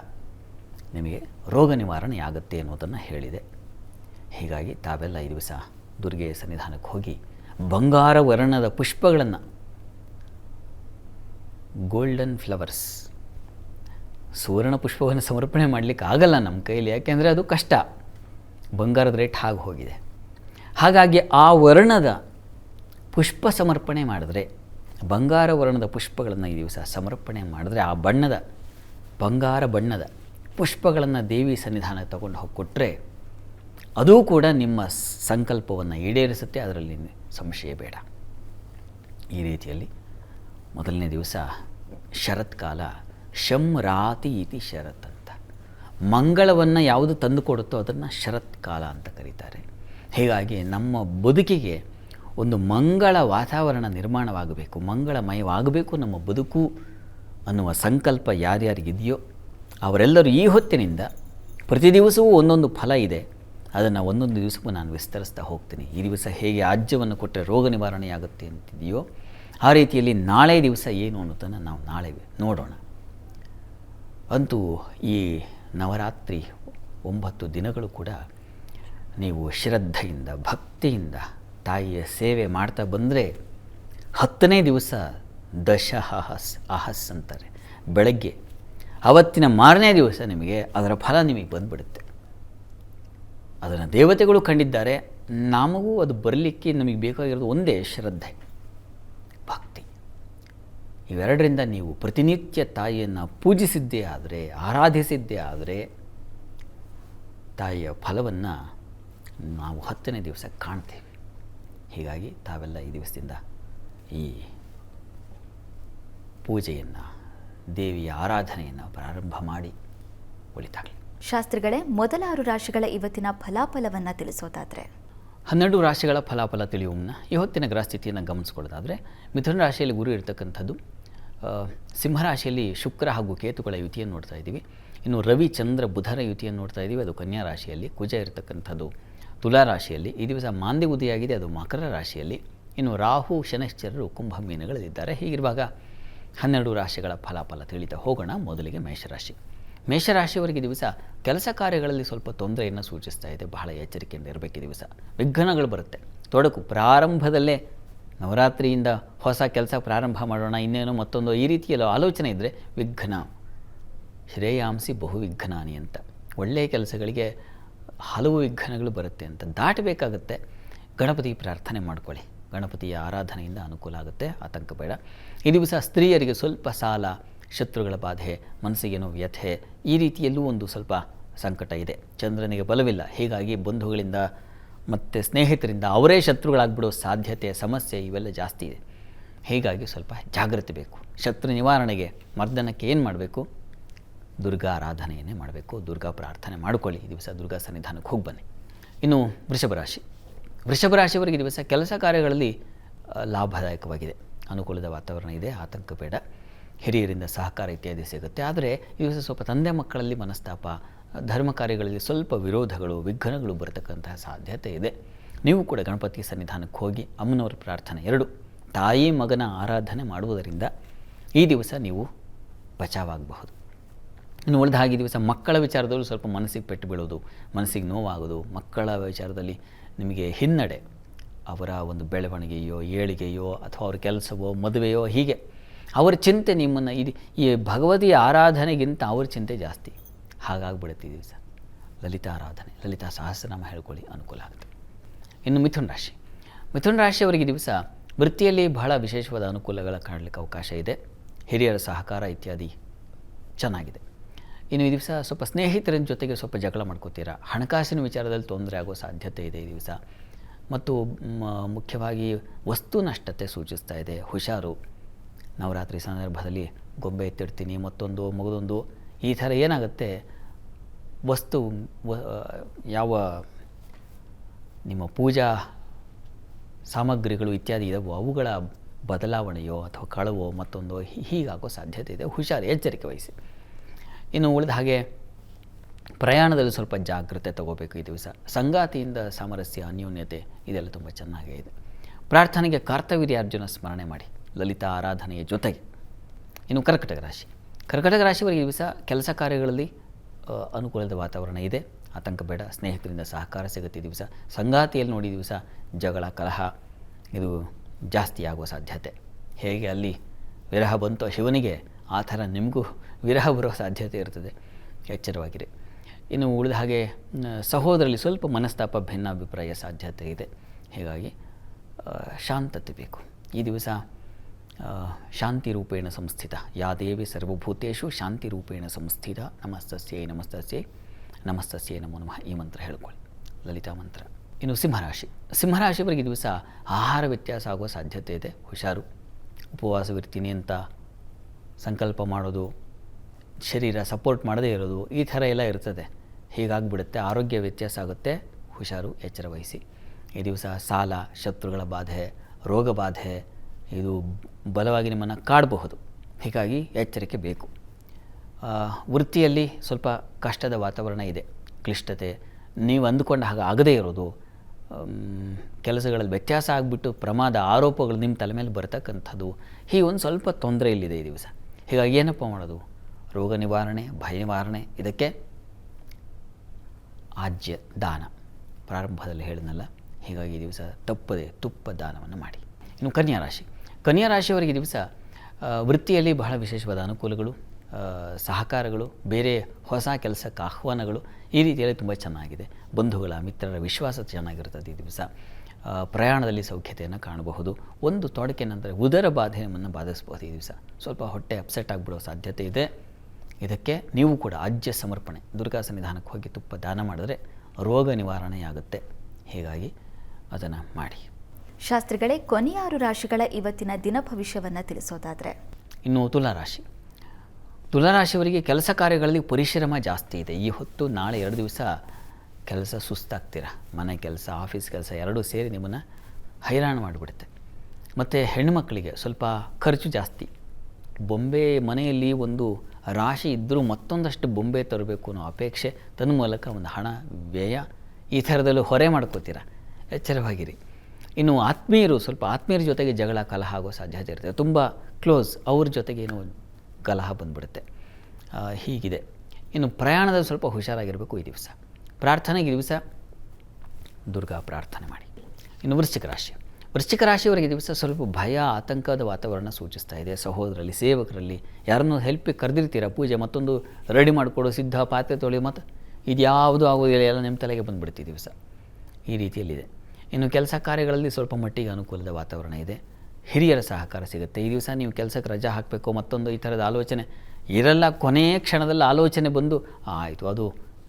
ನಿಮಗೆ ರೋಗ ನಿವಾರಣೆ ಆಗುತ್ತೆ ಅನ್ನೋದನ್ನು ಹೇಳಿದೆ. ಹೀಗಾಗಿ ತಾವೆಲ್ಲ ಈ ದಿವಸ ದುರ್ಗೆಯ ಸನ್ನಿಧಾನಕ್ಕೆ ಹೋಗಿ ಬಂಗಾರ ವರ್ಣದ ಪುಷ್ಪಗಳನ್ನು ಗೋಲ್ಡನ್ ಫ್ಲವರ್ಸ್ ಸುವರ್ಣ ಪುಷ್ಪವನ್ನು ಸಮರ್ಪಣೆ ಮಾಡಲಿಕ್ಕೆ ಆಗಲ್ಲ ನಮ್ಮ ಕೈಲಿ, ಯಾಕೆಂದರೆ ಅದು ಕಷ್ಟ. ಬಂಗಾರದ ರೇಟ್ ಹಾಗೆ ಹೋಗಿದೆ. ಹಾಗಾಗಿ ಆ ವರ್ಣದ ಪುಷ್ಪ ಸಮರ್ಪಣೆ ಮಾಡಿದ್ರೆ ಬಂಗಾರ ವರ್ಣದ ಪುಷ್ಪಗಳನ್ನು ಈ ದಿವಸ ಸಮರ್ಪಣೆ ಮಾಡಿದ್ರೆ ಆ ಬಣ್ಣದ, ಬಂಗಾರ ಬಣ್ಣದ ಪುಷ್ಪಗಳನ್ನು ದೇವಿ ಸನ್ನಿಧಾನಕ್ಕೆ ತಗೊಂಡು ಹೋಗಿ ಕೊಟ್ಟರೆ ಅದೂ ಕೂಡ ನಿಮ್ಮ ಸಂಕಲ್ಪವನ್ನು ಈಡೇರಿಸುತ್ತೆ. ಅದರಲ್ಲಿ ಸಂಶಯ ಬೇಡ. ಈ ರೀತಿಯಲ್ಲಿ ಮೊದಲನೇ ದಿವಸ ಶರತ್ಕಾಲ ಶಂರಾತಿ ಇತಿ ಶರತ್ ಅಂತ. ಮಂಗಳವನ್ನು ಯಾವುದು ತಂದುಕೊಡುತ್ತೋ ಅದನ್ನು ಶರತ್ಕಾಲ ಅಂತ ಕರೀತಾರೆ. ಹೀಗಾಗಿ ನಮ್ಮ ಬದುಕಿಗೆ ಒಂದು ಮಂಗಳ ವಾತಾವರಣ ನಿರ್ಮಾಣವಾಗಬೇಕು, ಮಂಗಳಮಯವಾಗಬೇಕು ನಮ್ಮ ಬದುಕು ಅನ್ನುವ ಸಂಕಲ್ಪ ಯಾರ್ಯಾರಿಗಿದೆಯೋ ಅವರೆಲ್ಲರೂ ಈ ಹೊತ್ತಿನಿಂದ ಪ್ರತಿ ದಿವಸವೂ ಒಂದೊಂದು ಫಲ ಇದೆ. ಅದನ್ನು ಒಂದೊಂದು ದಿವಸಕ್ಕೂ ನಾನು ವಿಸ್ತರಿಸ್ತಾ ಹೋಗ್ತೀನಿ. ಈ ದಿವಸ ಹೇಗೆ ಆಜ್ಯವನ್ನು ಕೊಟ್ಟರೆ ರೋಗ ನಿವಾರಣೆಯಾಗುತ್ತೆ ಅಂತಿದೆಯೋ ಆ ರೀತಿಯಲ್ಲಿ ನಾಳೆ ದಿವಸ ಏನು ಅನ್ನೋದನ್ನು ನಾವು ನಾಳೆ ನೋಡೋಣ. ಅಂತೂ ಈ ನವರಾತ್ರಿ ಒಂಬತ್ತು ದಿನಗಳು ಕೂಡ ನೀವು ಶ್ರದ್ಧೆಯಿಂದ, ಭಕ್ತಿಯಿಂದ ತಾಯಿಯ ಸೇವೆ ಮಾಡ್ತಾ ಬಂದರೆ ಹತ್ತನೇ ದಿವಸ ದಶ ಅಹಸ್ ಅಹಸ್ ಅಂತಾರೆ. ಬೆಳಗ್ಗೆ. ಅವತ್ತಿನ ಮಾರನೇ ದಿವಸ ನಿಮಗೆ ಅದರ ಫಲ ನಿಮಗೆ ಬಂದುಬಿಡುತ್ತೆ. ಅದನ್ನು ದೇವತೆಗಳು ಕಂಡಿದ್ದಾರೆ. ನಮಗೂ ಅದು ಬರಲಿಕ್ಕೆ ನಮಗೆ ಬೇಕಾಗಿರೋದು ಒಂದೇ ಶ್ರದ್ಧೆ. ಭಕ್ತಿ. ಇವೆರಡರಿಂದ ನೀವು ಪ್ರತಿನಿತ್ಯ ತಾಯಿಯನ್ನು ಪೂಜಿಸಿದ್ದೇ ಆದರೆ, ಆರಾಧಿಸಿದ್ದೇ ಆದರೆ ತಾಯಿಯ ಫಲವನ್ನು ನಾವು ಹತ್ತನೇ ದಿವಸ ಕಾಣ್ತೇವೆ. ಹೀಗಾಗಿ ತಾವೆಲ್ಲ ಈ ದಿವಸದಿಂದ ಈ ಪೂಜೆಯನ್ನು ದೇವಿಯ ಆರಾಧನೆಯನ್ನು ಪ್ರಾರಂಭ ಮಾಡಿ ಒಳಿತಾಗಲಿ. ಶಾಸ್ತ್ರಿಗಳೇ ಮೊದಲ ಆರು ರಾಶಿಗಳ ಇವತ್ತಿನ ಫಲಾಫಲವನ್ನು ತಿಳಿಸೋದಾದರೆ? ಹನ್ನೆರಡು ರಾಶಿಗಳ ಫಲಾಫಲ ತಿಳಿಯುವ ಮುನ್ನ ಈ ಹೊತ್ತಿನ ಗ್ರಹಸ್ಥಿತಿಯನ್ನು ಗಮನಿಸ್ಕೊಳ್ಳೋದಾದರೆ ಮಿಥುನ ರಾಶಿಯಲ್ಲಿ ಗುರು ಇರತಕ್ಕಂಥದ್ದು ಸಿಂಹರಾಶಿಯಲ್ಲಿ ಶುಕ್ರ ಹಾಗೂ ಕೇತುಗಳ ಯುತಿಯನ್ನು ನೋಡ್ತಾ ಇದ್ದೀವಿ. ಇನ್ನು ರವಿ ಚಂದ್ರ ಬುಧರ ಯುತಿಯನ್ನು ನೋಡ್ತಾ ಇದ್ದೀವಿ. ಅದು ಕನ್ಯಾ ರಾಶಿಯಲ್ಲಿ ಕುಜ ಇರತಕ್ಕಂಥದ್ದು. ತುಲಾ ರಾಶಿಯಲ್ಲಿ ಈ ದಿವಸ ಮಾಂದಿ ಉದಿಯಾಗಿದೆ ಅದು ಮಕರ ರಾಶಿಯಲ್ಲಿ. ಇನ್ನು ರಾಹು ಶನಶ್ಚರರು ಕುಂಭ ಮೀನುಗಳಲ್ಲಿದ್ದಾರೆ ಹೀಗಿರುವಾಗ ಹನ್ನೆರಡು ರಾಶಿಗಳ ಫಲಾಫಲ ತಿಳಿತಾ ಹೋಗೋಣ. ಮೊದಲಿಗೆ ಮೇಷರಾಶಿ. ಮೇಷರಾಶಿಯವರಿಗೆ ದಿವಸ ಕೆಲಸ ಕಾರ್ಯಗಳಲ್ಲಿ ಸ್ವಲ್ಪ ತೊಂದರೆಯನ್ನು ಸೂಚಿಸ್ತಾ ಇದೆ. ಬಹಳ ಎಚ್ಚರಿಕೆಯಿಂದ ಇರಬೇಕು ದಿವಸ. ವಿಘ್ನಗಳು ಬರುತ್ತೆ. ತೊಡಕು. ಪ್ರಾರಂಭದಲ್ಲೇ ನವರಾತ್ರಿಯಿಂದ ಹೊಸ ಕೆಲಸ ಪ್ರಾರಂಭ ಮಾಡೋಣ. ಇನ್ನೇನೋ ಮತ್ತೊಂದು ಈ ರೀತಿಯಲ್ಲಿ ಆಲೋಚನೆ ಇದ್ದರೆ ವಿಘ್ನ. ಶ್ರೇಯಾಂಸಿ ಬಹು ವಿಘ್ನಾನಿ ಅಂತ. ಒಳ್ಳೆಯ ಕೆಲಸಗಳಿಗೆ ಹಲವು ವಿಘ್ನಗಳು ಬರುತ್ತೆ ಅಂತ ದಾಟಬೇಕಾಗತ್ತೆ. ಗಣಪತಿ ಪ್ರಾರ್ಥನೆ ಮಾಡ್ಕೊಳ್ಳಿ. ಗಣಪತಿಯ ಆರಾಧನೆಯಿಂದ ಅನುಕೂಲ ಆಗುತ್ತೆ. ಆತಂಕ ಬೇಡ. ಈ ದಿವಸ ಸ್ತ್ರೀಯರಿಗೆ ಸ್ವಲ್ಪ ಸಾಲ, ಶತ್ರುಗಳ ಬಾಧೆ ಮನಸ್ಸಿಗೇನೋ ವ್ಯಥೆ, ಈ ರೀತಿಯಲ್ಲೂ ಒಂದು ಸ್ವಲ್ಪ ಸಂಕಟ ಇದೆ. ಚಂದ್ರನಿಗೆ ಬಲವಿಲ್ಲ. ಹೀಗಾಗಿ ಬಂಧುಗಳಿಂದ ಮತ್ತು ಸ್ನೇಹಿತರಿಂದ ಅವರೇ ಶತ್ರುಗಳಾಗ್ಬಿಡೋ ಸಾಧ್ಯತೆ, ಸಮಸ್ಯೆ ಇವೆಲ್ಲ ಜಾಸ್ತಿ ಇದೆ. ಹೀಗಾಗಿ ಸ್ವಲ್ಪ ಜಾಗೃತಿ ಬೇಕು. ಶತ್ರು ನಿವಾರಣೆಗೆ ಮರ್ದನಕ್ಕೆ ಏನು ಮಾಡಬೇಕು? ದುರ್ಗಾ ಆರಾಧನೆಯನ್ನೇ ಮಾಡಬೇಕು, ದುರ್ಗಾ ಪ್ರಾರ್ಥನೆ ಮಾಡಿಕೊಳ್ಳಿ. ಈ ದಿವಸ ದುರ್ಗಾ ಸನ್ನಿಧಾನಕ್ಕೆ ಹೋಗಿ ಬನ್ನಿ. ಇನ್ನು ವೃಷಭ ರಾಶಿ. ವೃಷಭ ರಾಶಿಯವರಿಗೆ ದಿವಸ ಕೆಲಸ ಕಾರ್ಯಗಳಲ್ಲಿ ಲಾಭದಾಯಕವಾಗಿದೆ. ಅನುಕೂಲದ ವಾತಾವರಣ ಇದೆ, ಆತಂಕ ಬೇಡ. ಹಿರಿಯರಿಂದ ಸಹಕಾರ ಇತ್ಯಾದಿ ಸಿಗುತ್ತೆ. ಆದರೆ ಈ ದಿವಸ ಸ್ವಲ್ಪ ತಂದೆ ಮಕ್ಕಳಲ್ಲಿ ಮನಸ್ತಾಪ, ಧರ್ಮ ಕಾರ್ಯಗಳಲ್ಲಿ ಸ್ವಲ್ಪ ವಿರೋಧಗಳು, ವಿಘ್ನಗಳು ಬರತಕ್ಕಂತಹ ಸಾಧ್ಯತೆ ಇದೆ. ನೀವು ಕೂಡ ಗಣಪತಿ ಸನ್ನಿಧಾನಕ್ಕೆ ಹೋಗಿ ಅಮ್ಮನವರ ಪ್ರಾರ್ಥನೆ ಎರಡು. ತಾಯಿ ಮಗನ ಆರಾಧನೆ ಮಾಡುವುದರಿಂದ ಈ ದಿವಸ ನೀವು ಬಚಾವಾಗಬಹುದು. ಇನ್ನು ಉಳಿದ ಹಾಗೆ ದಿವಸ ಮಕ್ಕಳ ವಿಚಾರದಲ್ಲೂ ಸ್ವಲ್ಪ ಮನಸ್ಸಿಗೆ ಪೆಟ್ಟು ಬೀಳೋದು, ಮನಸ್ಸಿಗೆ ನೋವಾಗೋದು, ಮಕ್ಕಳ ವಿಚಾರದಲ್ಲಿ ನಿಮಗೆ ಹಿನ್ನಡೆ, ಅವರ ಒಂದು ಬೆಳವಣಿಗೆಯೋ, ಏಳಿಗೆಯೋ, ಅಥವಾ ಅವ್ರ ಕೆಲಸವೋ, ಮದುವೆಯೋ, ಹೀಗೆ ಅವರ ಚಿಂತೆ ನಿಮ್ಮನ್ನು ಇದು ಈ ಭಗವತಿಯ ಆರಾಧನೆಗಿಂತ ಅವ್ರ ಚಿಂತೆ ಜಾಸ್ತಿ. ಹಾಗಾಗ್ಬಿಡುತ್ತೆ ದಿವಸ. ಲಲಿತಾ ಆರಾಧನೆ, ಲಲಿತಾ ಸಹಸ್ರನಾಮ ಹೇಳ್ಕೊಳ್ಳಿ, ಅನುಕೂಲ ಆಗುತ್ತೆ. ಇನ್ನು ಮಿಥುನ್ ರಾಶಿ. ಮಿಥುನ್ ರಾಶಿಯವರಿಗೆ ದಿವಸ ವೃತ್ತಿಯಲ್ಲಿ ಬಹಳ ವಿಶೇಷವಾದ ಅನುಕೂಲಗಳ ಕಾಣಲಿಕ್ಕೆ ಅವಕಾಶ ಇದೆ. ಹಿರಿಯರ ಸಹಕಾರ ಇತ್ಯಾದಿ ಚೆನ್ನಾಗಿದೆ. ಇನ್ನು ಈ ದಿವಸ ಸ್ವಲ್ಪ ಸ್ನೇಹಿತರ ಜೊತೆಗೆ ಸ್ವಲ್ಪ ಜಗಳ ಮಾಡ್ಕೋತೀರಾ? ಹಣಕಾಸಿನ ವಿಚಾರದಲ್ಲಿ ತೊಂದರೆ ಆಗೋ ಸಾಧ್ಯತೆ ಇದೆ ಈ ದಿವಸ. ಮತ್ತು ಮುಖ್ಯವಾಗಿ ವಸ್ತು ನಷ್ಟತೆ ಸೂಚಿಸ್ತಾ ಇದೆ. ಹುಷಾರು. ನವರಾತ್ರಿ ಸಂದರ್ಭದಲ್ಲಿ ಗೊಂಬೆ ಎತ್ತಿಡ್ತೀನಿ, ಮತ್ತೊಂದು, ಮಗದೊಂದು, ಈ ಥರ ಏನಾಗುತ್ತೆ? ವಸ್ತು ಯಾವ ನಿಮ್ಮ ಪೂಜಾ ಸಾಮಗ್ರಿಗಳು ಇತ್ಯಾದಿ ಇದಾವೋ, ಅವುಗಳ ಬದಲಾವಣೆಯೋ ಅಥವಾ ಕಳವೋ, ಮತ್ತೊಂದು ಹೀಗಾಗೋ ಸಾಧ್ಯತೆ ಇದೆ. ಹುಷಾರು, ಎಚ್ಚರಿಕೆ ವಹಿಸಿ. ಇನ್ನು ಉಳಿದ ಹಾಗೆ ಪ್ರಯಾಣದಲ್ಲಿ ಸ್ವಲ್ಪ ಜಾಗ್ರತೆ ತಗೋಬೇಕು ಈ ದಿವಸ. ಸಂಗಾತಿಯಿಂದ ಸಾಮರಸ್ಯ, ಅನ್ಯೋನ್ಯತೆ ಇದೆಲ್ಲ ತುಂಬ ಚೆನ್ನಾಗೇ ಇದೆ. ಪ್ರಾರ್ಥನೆಗೆ ಕರ್ತವೀರ್ಯಾರ್ಜುನ ಸ್ಮರಣೆ ಮಾಡಿ. ಲಲಿತಾ ಆರಾಧನೆಯ ಜೊತೆಗೆ. ಇನ್ನು ಕರ್ಕಟಕ ರಾಶಿ. ಕರ್ಕಟಕ ರಾಶಿಯವರಿಗೆ ಈ ದಿವಸ ಕೆಲಸ ಕಾರ್ಯಗಳಲ್ಲಿ ಅನುಕೂಲದ ವಾತಾವರಣ ಇದೆ. ಆತಂಕ ಬೇಡ, ಸ್ನೇಹಿತರಿಂದ ಸಹಕಾರ ಸಿಗುತ್ತೆ ದಿವಸ. ಸಂಗಾತಿಯಲ್ಲಿ ನೋಡಿ ದಿವಸ ಜಗಳ, ಕಲಹ, ಇದು ಜಾಸ್ತಿ ಆಗುವ ಸಾಧ್ಯತೆ. ಹೇಗೆ ಅಲ್ಲಿ ವಿರಹ ಬಂತೋ ಶಿವನಿಗೆ, ಆ ಥರ ನಿಮಗೂ ವಿರಹ ಬರುವ ಸಾಧ್ಯತೆ ಇರ್ತದೆ. ಎಚ್ಚರವಾಗಿರಿ. ಇನ್ನು ಉಳಿದ ಹಾಗೆ ಸಹೋದರಲ್ಲಿ ಸ್ವಲ್ಪ ಮನಸ್ತಾಪ, ಭಿನ್ನಾಭಿಪ್ರಾಯ ಸಾಧ್ಯತೆ ಇದೆ. ಹೀಗಾಗಿ ಶಾಂತತೆ ಬೇಕು. ಈ ದಿವಸ ಶಾಂತಿ ರೂಪೇಣ ಸಂಸ್ಥಿತ. ಯಾ ದೇವಿ ಸರ್ವಭೂತೇಶು ಶಾಂತಿ ರೂಪೇಣ ಸಂಸ್ಥಿತ. ನಮಸ್ತಸ್ಯೇ ನಮಸ್ತಸ್ಯೇ ನಮಸ್ತಸ್ಯೇ ನಮೋ ನಮಃ. ಈ ಮಂತ್ರ ಹೇಳ್ಕೊಳ್ಳಿ. ಲಲಿತಾ ಮಂತ್ರ. ಇನ್ನು ಸಿಂಹರಾಶಿ. ಸಿಂಹರಾಶಿಯವರಿಗೆ ಈ ದಿವಸ ಆಹಾರ ವ್ಯತ್ಯಾಸ ಆಗುವ ಸಾಧ್ಯತೆ ಇದೆ. ಹುಷಾರು. ಉಪವಾಸವಿರ್ತೀನಿ ಅಂತ ಸಂಕಲ್ಪ ಮಾಡೋದು ಶರೀರ ಸಪೋರ್ಟ್ ಮಾಡದೇ ಇರೋದು ಈ ಥರ ಎಲ್ಲ ಇರ್ತದೆ. ಹೀಗಾಗಿಬಿಡುತ್ತೆ. ಆರೋಗ್ಯ ವ್ಯತ್ಯಾಸ ಆಗುತ್ತೆ. ಹುಷಾರು ಎಚ್ಚರ ವಹಿಸಿ. ಈ ದಿವಸ ಸಾಲ, ಶತ್ರುಗಳ ಬಾಧೆ, ರೋಗ ಬಾಧೆ, ಇದು ಬಲವಾಗಿ ನಿಮ್ಮನ್ನು ಕಾಡಬಹುದು. ಹೀಗಾಗಿ ಎಚ್ಚರಿಕೆ ಬೇಕು. ವೃತ್ತಿಯಲ್ಲಿ ಸ್ವಲ್ಪ ಕಷ್ಟದ ವಾತಾವರಣ ಇದೆ. ಕ್ಲಿಷ್ಟತೆ, ನೀವು ಅಂದುಕೊಂಡ ಹಾಗೆ ಆಗದೇ ಇರೋದು ಕೆಲಸಗಳಲ್ಲಿ ವ್ಯತ್ಯಾಸ ಆಗಿಬಿಟ್ಟು ಪ್ರಮಾದ ಆರೋಪಗಳು ನಿಮ್ಮ ತಲೆ ಮೇಲೆ ಬರ್ತಕ್ಕಂಥದ್ದು ಹೀಗೆ ಒಂದು ಸ್ವಲ್ಪ ತೊಂದರೆ ಇಲ್ಲಿದೆ ಈ ದಿವಸ. ಹೀಗಾಗಿ ಏನಪ್ಪ ಮಾಡೋದು? ರೋಗ ನಿವಾರಣೆ ಭಯ ನಿವಾರಣೆ ಇದಕ್ಕೆ ಆಜ್ಯ ದಾನ. ಪ್ರಾರಂಭದಲ್ಲಿ ಹೇಳಿದ್ನಲ್ಲ, ಹೀಗಾಗಿ ಈ ದಿವಸ ತಪ್ಪದೆ ತುಪ್ಪ ದಾನವನ್ನು ಮಾಡಿ. ಇನ್ನು ಕನ್ಯಾ ರಾಶಿ. ಕನ್ಯಾ ರಾಶಿಯವರಿಗೆ ದಿವಸ ವೃತ್ತಿಯಲ್ಲಿ ಬಹಳ ವಿಶೇಷವಾದ ಅನುಕೂಲಗಳು ಸಹಕಾರಗಳು, ಬೇರೆ ಹೊಸ ಕೆಲಸಕ್ಕೆ ಆಹ್ವಾನಗಳು ಈ ರೀತಿಯಲ್ಲಿ ತುಂಬ ಚೆನ್ನಾಗಿದೆ. ಬಂಧುಗಳ, ಮಿತ್ರರ ವಿಶ್ವಾಸ ಚೆನ್ನಾಗಿರ್ತದೆ ಈ ದಿವಸ. ಪ್ರಯಾಣದಲ್ಲಿ ಸೌಖ್ಯತೆಯನ್ನು ಕಾಣಬಹುದು. ಒಂದು ತೊಡಕೆ ನಂತರ ಉದರ ಬಾಧೆಯನ್ನು ಬಾಧಿಸಬಹುದು ಈ ದಿವಸ. ಸ್ವಲ್ಪ ಹೊಟ್ಟೆ ಅಪ್ಸೆಟ್ ಆಗಿಬಿಡೋ ಸಾಧ್ಯತೆ ಇದೆ. ಇದಕ್ಕೆ ನೀವು ಕೂಡ ಅಜ್ಜ ಸಮರ್ಪಣೆ ದುರ್ಗಾ ಸನ್ನಿಧಾನಕ್ಕೆ ಹೋಗಿ ತುಪ್ಪ ದಾನ ಮಾಡಿದ್ರೆ ರೋಗ ನಿವಾರಣೆಯಾಗುತ್ತೆ. ಹೀಗಾಗಿ ಅದನ್ನು ಮಾಡಿ. ಶಾಸ್ತ್ರಿಗಳೇ ಕೊನೆಯಾರು ರಾಶಿಗಳ ಇವತ್ತಿನ ದಿನ ಭವಿಷ್ಯವನ್ನು ತಿಳಿಸೋದಾದರೆ? ಇನ್ನು ತುಲಾರಾಶಿ ತುಲಾರಾಶಿಯವರಿಗೆ ಕೆಲಸ ಕಾರ್ಯಗಳಲ್ಲಿ ಪರಿಶ್ರಮ ಜಾಸ್ತಿ ಇದೆ. ಈ ಹೊತ್ತು ನಾಳೆ ಎರಡು ದಿವಸ ಕೆಲಸ ಸುಸ್ತಾಗ್ತೀರ? ಮನೆ ಕೆಲಸ ಆಫೀಸ್ ಕೆಲಸ ಎರಡೂ ಸೇರಿ ನಿಮ್ಮನ್ನು ಹೈರಾಣ ಮಾಡಿಬಿಡುತ್ತೆ. ಮತ್ತು ಹೆಣ್ಣುಮಕ್ಕಳಿಗೆ ಸ್ವಲ್ಪ ಖರ್ಚು ಜಾಸ್ತಿ. ಬೊಂಬೆ ಮನೆಯಲ್ಲಿ ಒಂದು ರಾಶಿ ಇದ್ದರೂ ಮತ್ತೊಂದಷ್ಟು ಬೊಂಬೆ ತರಬೇಕು ಅನ್ನೋ ಅಪೇಕ್ಷೆ ತನ್ನ ಮೂಲಕ ಒಂದು ಹಣ, ವ್ಯಯ ಈ ಥರದಲ್ಲೂ ಹೊರೆ ಮಾಡ್ಕೋತೀರ? ಎಚ್ಚರವಾಗಿರಿ. ಇನ್ನು ಆತ್ಮೀಯರು ಸ್ವಲ್ಪ ಆತ್ಮೀಯರ ಜೊತೆಗೆ ಜಗಳ, ಕಲಹ ಆಗೋ ಸಾಧ್ಯತೆ ಇರುತ್ತೆ. ತುಂಬ ಕ್ಲೋಸ್ ಅವ್ರ ಜೊತೆಗೆ ಏನೋ ಕಲಹ ಬಂದ್ಬಿಡುತ್ತೆ. ಹೀಗಿದೆ. ಇನ್ನು ಪ್ರಯಾಣದಲ್ಲಿ ಸ್ವಲ್ಪ ಹುಷಾರಾಗಿರಬೇಕು ಈ ದಿವಸ. ಪ್ರಾರ್ಥನೆಗೆ ದಿವಸ ದುರ್ಗಾ ಪ್ರಾರ್ಥನೆ ಮಾಡಿ. ಇನ್ನು ವೃಶ್ಚಿಕ ರಾಶಿ. ವೃಶ್ಚಿಕ ರಾಶಿಯವರಿಗೆ ದಿವಸ ಸ್ವಲ್ಪ ಭಯ, ಆತಂಕದ ವಾತಾವರಣ ಸೂಚಿಸ್ತಾ ಇದೆ. ಸಹೋದರಲ್ಲಿ, ಸೇವಕರಲ್ಲಿ ಯಾರನ್ನೋ ಹೆಲ್ಪ್ ಕರೆದಿರ್ತೀರಾ? ಪೂಜೆ ಮತ್ತೊಂದು ರೆಡಿ ಮಾಡಿಕೊಡು, ಸಿದ್ಧ, ಪಾತ್ರೆ ತೊಳಿ ಮತ್ತು ಇದು ಯಾವುದು ಆಗೋದಿಲ್ಲ, ಎಲ್ಲ ನಿಮ್ಮ ತಲೆಗೆ ಬಂದುಬಿಡ್ತಿ ದಿವಸ. ಈ ರೀತಿಯಲ್ಲಿದೆ. ಇನ್ನು ಕೆಲಸ ಕಾರ್ಯಗಳಲ್ಲಿ ಸ್ವಲ್ಪ ಮಟ್ಟಿಗೆ ಅನುಕೂಲದ ವಾತಾವರಣ ಇದೆ. ಹಿರಿಯರ ಸಹಕಾರ ಸಿಗುತ್ತೆ. ಈ ದಿವಸ ನೀವು ಕೆಲಸಕ್ಕೆ ರಜಾ ಹಾಕಬೇಕು, ಮತ್ತೊಂದು ಈ ಥರದ ಆಲೋಚನೆ ಇರಲ್ಲ. ಕೊನೆಯ ಕ್ಷಣದಲ್ಲಿ ಆಲೋಚನೆ ಬಂದು ಆಯಿತು, ಅದು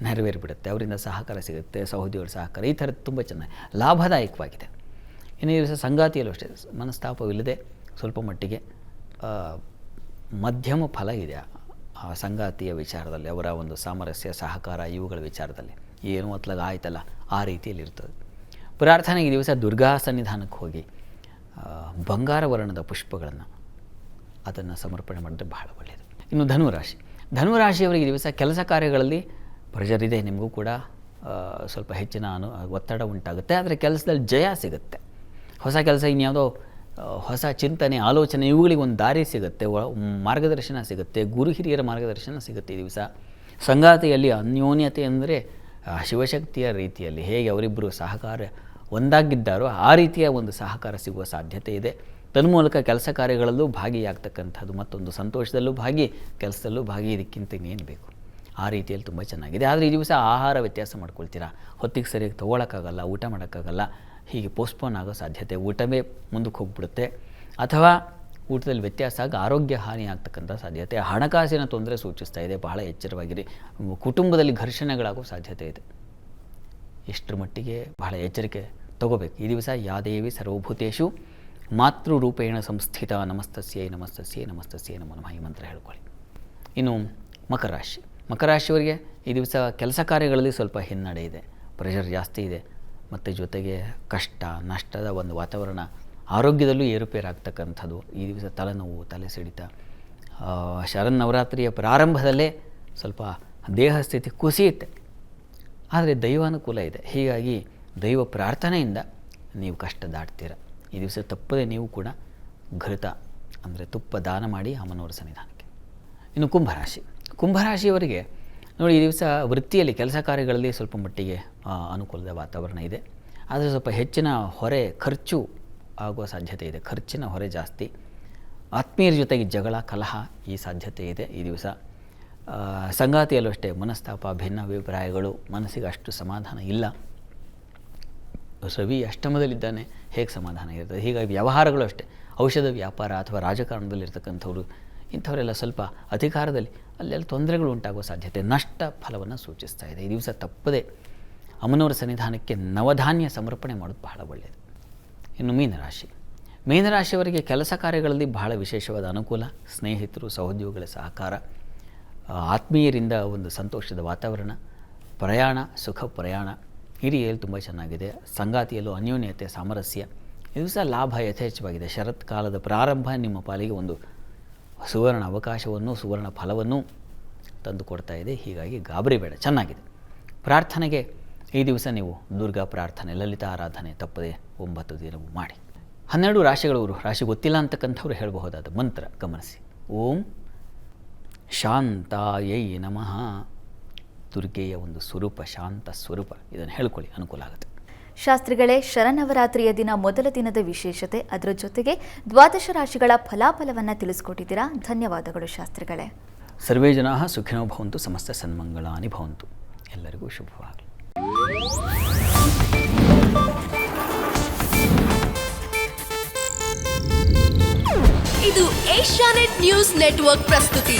ನೆರವೇರಿಬಿಡುತ್ತೆ. ಅವರಿಂದ ಸಹಕಾರ ಸಿಗುತ್ತೆ ಸಹೋದ್ಯೋಗ ಸಹಕಾರ, ಈ ಥರದ್ದು ತುಂಬ ಚೆನ್ನಾಗಿ ಲಾಭದಾಯಕವಾಗಿದೆ. ಇನ್ನು ಈ ದಿವಸ ಸಂಗಾತಿಯಲ್ಲೂ ಅಷ್ಟೇ. ಮನಸ್ತಾಪವಿಲ್ಲದೆ ಸ್ವಲ್ಪ ಮಟ್ಟಿಗೆ ಮಧ್ಯಮ ಫಲ ಇದೆ ಆ ಸಂಗಾತಿಯ ವಿಚಾರದಲ್ಲಿ, ಅವರ ಒಂದು ಸಾಮರಸ್ಯ, ಸಹಕಾರ, ಇವುಗಳ ವಿಚಾರದಲ್ಲಿ. ಏನು ಅತ್ಲಾಗ ಆಯ್ತಲ್ಲ, ಆ ರೀತಿಯಲ್ಲಿ ಇರ್ತದೆ. ಪ್ರಾರ್ಥನೆ ಈ ದಿವಸ ದುರ್ಗಾ ಸನ್ನಿಧಾನಕ್ಕೆ ಹೋಗಿ ಬಂಗಾರ ವರ್ಣದ ಪುಷ್ಪಗಳನ್ನು ಅದನ್ನು ಸಮರ್ಪಣೆ ಮಾಡಿದ್ರೆ ಬಹಳ ಒಳ್ಳೆಯದು ಇನ್ನು ಧನುರಾಶಿ. ಧನುರಾಶಿಯವರಿಗೆ ಈ ದಿವಸ ಕೆಲಸ ಕಾರ್ಯಗಳಲ್ಲಿ ಪ್ರೆಷರ್ ಇದೆ ನಿಮಗೂ ಕೂಡ ಸ್ವಲ್ಪ ಹೆಚ್ಚಿನ ಅನು, ಒತ್ತಡ ಉಂಟಾಗುತ್ತೆ. ಆದರೆ ಕೆಲಸದಲ್ಲಿ ಜಯ ಸಿಗುತ್ತೆ. ಹೊಸ ಕೆಲಸ ಇನ್ಯಾವುದೋ ಹೊಸ ಚಿಂತನೆ, ಆಲೋಚನೆ, ಇವುಗಳಿಗೆ ಒಂದು ದಾರಿ ಸಿಗುತ್ತೆ ಮಾರ್ಗದರ್ಶನ ಸಿಗುತ್ತೆ, ಗುರು ಹಿರಿಯರ ಮಾರ್ಗದರ್ಶನ ಸಿಗುತ್ತೆ ಈ ದಿವಸ. ಸಂಗಾತಿಯಲ್ಲಿ ಅನ್ಯೋನ್ಯತೆ ಅಂದರೆ ಶಿವಶಕ್ತಿಯ ರೀತಿಯಲ್ಲಿ ಹೇಗೆ ಅವರಿಬ್ಬರು ಸಹಕಾರ ಒಂದಾಗಿದ್ದಾರೋ, ಆ ರೀತಿಯ ಒಂದು ಸಹಕಾರ ಸಿಗುವ ಸಾಧ್ಯತೆ ಇದೆ. ತನ್ಮೂಲಕ ಕೆಲಸ ಕಾರ್ಯಗಳಲ್ಲೂ ಭಾಗಿಯಾಗ್ತಕ್ಕಂಥದ್ದು, ಮತ್ತೊಂದು ಸಂತೋಷದಲ್ಲೂ ಭಾಗಿ, ಕೆಲಸದಲ್ಲೂ ಭಾಗಿ, ಇದಕ್ಕಿಂತ ಇನ್ನೇನು ಬೇಕು? ಆ ರೀತಿಯಲ್ಲಿ ತುಂಬ ಚೆನ್ನಾಗಿದೆ. ಆದರೆ ಈ ದಿವಸ ಆಹಾರ ವ್ಯತ್ಯಾಸ ಮಾಡ್ಕೊಳ್ತೀರಾ? ಹೊತ್ತಿಗೆ ಸರಿಯಾಗಿ ತೊಗೊಳಕ್ಕಾಗಲ್ಲ, ಊಟ ಮಾಡೋಕ್ಕಾಗಲ್ಲ ಹೀಗೆ ಪೋಸ್ಟ್ಪೋನ್ ಆಗೋ ಸಾಧ್ಯತೆ ಊಟವೇ ಮುಂದಕ್ಕೆ ಹೋಗ್ಬಿಡುತ್ತೆ. ಅಥವಾ ಊಟದಲ್ಲಿ ವ್ಯತ್ಯಾಸ ಆಗಿ ಆರೋಗ್ಯ ಹಾನಿ ಆಗ್ತಕ್ಕಂಥ ಸಾಧ್ಯತೆ. ಹಣಕಾಸಿನ ತೊಂದರೆ ಸೂಚಿಸ್ತಾ ಇದೆ, ಬಹಳ ಎಚ್ಚರವಾಗಿರಿ. ಕುಟುಂಬದಲ್ಲಿ ಘರ್ಷಣೆಗಳಾಗೋ ಸಾಧ್ಯತೆ ಇದೆ. ಎಷ್ಟರ ಮಟ್ಟಿಗೆ ಬಹಳ ಎಚ್ಚರಿಕೆ ತಗೋಬೇಕು. ಈ ದಿವಸ ಯಾದೇವಿ ಸರ್ವಭೂತೇಶು ಮಾತೃರೂಪೇಣ ಸಂಸ್ಥಿತ ನಮಸ್ತಸ್ಯೈ ನಮಸ್ತಸ್ಯೈ ನಮಸ್ತಸ್ಯೈ ನಮೋ ನಮಃ ಈ ಮಂತ್ರ ಹೇಳ್ಕೊಳ್ಳಿ. ಇನ್ನು ಮಕರ ರಾಶಿ. ಮಕರ ರಾಶಿಯವರಿಗೆ ಈ ದಿವಸ ಕೆಲಸ ಕಾರ್ಯಗಳಲ್ಲಿ ಸ್ವಲ್ಪ ಹಿನ್ನಡೆ ಇದೆ. ಪ್ರೆಷರ್ ಜಾಸ್ತಿ ಇದೆ. ಮತ್ತು ಜೊತೆಗೆ ಕಷ್ಟ, ನಷ್ಟದ ಒಂದು ವಾತಾವರಣ ಆರೋಗ್ಯದಲ್ಲೂ ಏರುಪೇರಾಗ್ತಕ್ಕಂಥದ್ದು. ಈ ದಿವಸ ತಲೆನೋವು, ತಲೆ ಸಿಡಿತ. ಶರನ್ನವರಾತ್ರಿಯ ಪ್ರಾರಂಭದಲ್ಲೇ ಸ್ವಲ್ಪ ದೇಹ ಸ್ಥಿತಿ ಕುಸಿಯುತ್ತೆ. ಆದರೆ ದೈವಾನುಕೂಲ ಇದೆ. ಹೀಗಾಗಿ ದೈವ ಪ್ರಾರ್ಥನೆಯಿಂದ ನೀವು ಕಷ್ಟ ದಾಟ್ತೀರ. ಈ ದಿವಸ ತಪ್ಪದೆ ನೀವು ಕೂಡ ಘೃತ, ಅಂದರೆ ತುಪ್ಪ ದಾನ ಮಾಡಿ ಅಮ್ಮನವರ ಸನ್ನಿಧಾನಕ್ಕೆ. ಇನ್ನು ಕುಂಭರಾಶಿ. ಕುಂಭರಾಶಿಯವರಿಗೆ ನೋಡಿ, ಈ ದಿವಸ ವೃತ್ತಿಯಲ್ಲಿ ಕೆಲಸ ಕಾರ್ಯಗಳಲ್ಲಿ ಸ್ವಲ್ಪ ಮಟ್ಟಿಗೆ ಅನುಕೂಲದ ವಾತಾವರಣ ಇದೆ. ಆದರೆ ಸ್ವಲ್ಪ ಹೆಚ್ಚಿನ ಹೊರೆ ಖರ್ಚು ಆಗುವ ಸಾಧ್ಯತೆ ಇದೆ. ಖರ್ಚಿನ ಹೊರೆ ಜಾಸ್ತಿ. ಆತ್ಮೀಯರ ಜೊತೆಗೆ ಜಗಳ, ಕಲಹ ಈ ಸಾಧ್ಯತೆ ಇದೆ ಈ ದಿವಸ. ಸಂಗಾತಿಯಲ್ಲೂ ಅಷ್ಟೇ ಮನಸ್ತಾಪ, ಭಿನ್ನ ಅಭಿಪ್ರಾಯಗಳು, ಮನಸ್ಸಿಗೆ ಅಷ್ಟು ಸಮಾಧಾನ ಇಲ್ಲ. ರವಿ ಅಷ್ಟಮದಲ್ಲಿದ್ದಾನೆ, ಹೇಗೆ ಸಮಾಧಾನ ಇರ್ತದೆ? ಹೀಗಾಗಿ ವ್ಯವಹಾರಗಳು ಅಷ್ಟೇ. ಔಷಧ ವ್ಯಾಪಾರ ಅಥವಾ ರಾಜಕಾರಣದಲ್ಲಿರ್ತಕ್ಕಂಥವ್ರು ಇಂಥವರೆಲ್ಲ ಸ್ವಲ್ಪ ಅಧಿಕಾರದಲ್ಲಿ ಅಲ್ಲೆಲ್ಲ ತೊಂದರೆಗಳು ಉಂಟಾಗುವ ಸಾಧ್ಯತೆ, ನಷ್ಟ ಫಲವನ್ನು ಸೂಚಿಸ್ತಾ ಇದೆ. ಈ ದಿವಸ ತಪ್ಪದೆ ಅಮ್ಮನವರ ಸನ್ನಿಧಾನಕ್ಕೆ ನವಧಾನ್ಯ ಸಮರ್ಪಣೆ ಮಾಡೋದು ಬಹಳ ಒಳ್ಳೆಯದು. ಇನ್ನು ಮೀನರಾಶಿ. ಮೀನರಾಶಿಯವರಿಗೆ ಕೆಲಸ ಕಾರ್ಯಗಳಲ್ಲಿ ಬಹಳ ವಿಶೇಷವಾದ ಅನುಕೂಲ, ಸ್ನೇಹಿತರು, ಸಹೋದ್ಯೋಗಿಗಳ ಸಹಕಾರ ಆತ್ಮೀಯರಿಂದ ಒಂದು ಸಂತೋಷದ ವಾತಾವರಣ, ಪ್ರಯಾಣ, ಸುಖ ಪ್ರಯಾಣ ಹಿರಿಯಲ್ಲಿ ತುಂಬ ಚೆನ್ನಾಗಿದೆ, ಸಂಗಾತಿಯಲ್ಲೂ ಅನ್ಯೋನ್ಯತೆ, ಸಾಮರಸ್ಯ. ಇದು ಸಹ ಲಾಭ ಯಥೇಚ್ಛವಾಗಿದೆ. ಶರತ್ಕಾಲದ ಪ್ರಾರಂಭ ನಿಮ್ಮ ಪಾಲಿಗೆ ಒಂದು ಸುವರ್ಣ ಅವಕಾಶವನ್ನು ಸುವರ್ಣ ಫಲವನ್ನು ತಂದು ಕೊಡ್ತಾ ಇದೆ ಹೀಗಾಗಿ ಗಾಬರಿ ಬೇಡ ಚೆನ್ನಾಗಿದೆ. ಪ್ರಾರ್ಥನೆಗೆ ಈ ದಿವಸ ನೀವು ದುರ್ಗಾ ಪ್ರಾರ್ಥನೆ, ಲಲಿತಾ ಆರಾಧನೆ ತಪ್ಪದೆ ಒಂಬತ್ತು ದಿನವೂ ಮಾಡಿ. ಹನ್ನೆರಡು ರಾಶಿಗಳವರು, ರಾಶಿ ಗೊತ್ತಿಲ್ಲ ಅಂತಕ್ಕಂಥವ್ರು ಹೇಳಬಹುದಾದ ಮಂತ್ರ, ಗಮನಿಸಿ. ಓಂ ಶಾಂತಾಯೈ ನಮಃ. ದುರ್ಗೆಯ ಒಂದು ಸ್ವರೂಪ, ಶಾಂತ ಸ್ವರೂಪ, ಇದನ್ನು ಹೇಳ್ಕೊಳ್ಳಿ, ಅನುಕೂಲ ಆಗುತ್ತೆ. ಶಾಸ್ತ್ರಿಗಳೇ ಶರನವರಾತ್ರಿಯ ದಿನ ಮೊದಲ ದಿನದ ವಿಶೇಷತೆ. ಅದರ ಜೊತೆಗೆ ದ್ವಾದಶ ರಾಶಿಗಳ ಫಲಾಫಲವನ್ನು ತಿಳಿಸ್ಕೊಟ್ಟಿದ್ದೀರಾ? ಧನ್ಯವಾದಗಳು ಶಾಸ್ತ್ರಿಗಳೇ. ಸರ್ವೇ ಜನಾ ಸುಖಿನೋ ಭವಂತು ಸಮಸ್ತ ಸನ್ಮಂಗಳಾನಿ ಭವಂತು. ಎಲ್ಲರಿಗೂ ಶುಭವಾಗಲಿ. ಇದು ಏಷ್ಯಾನೆಟ್ ನ್ಯೂಸ್ ನೆಟ್ವರ್ಕ್ ಪ್ರಸ್ತುತಿ.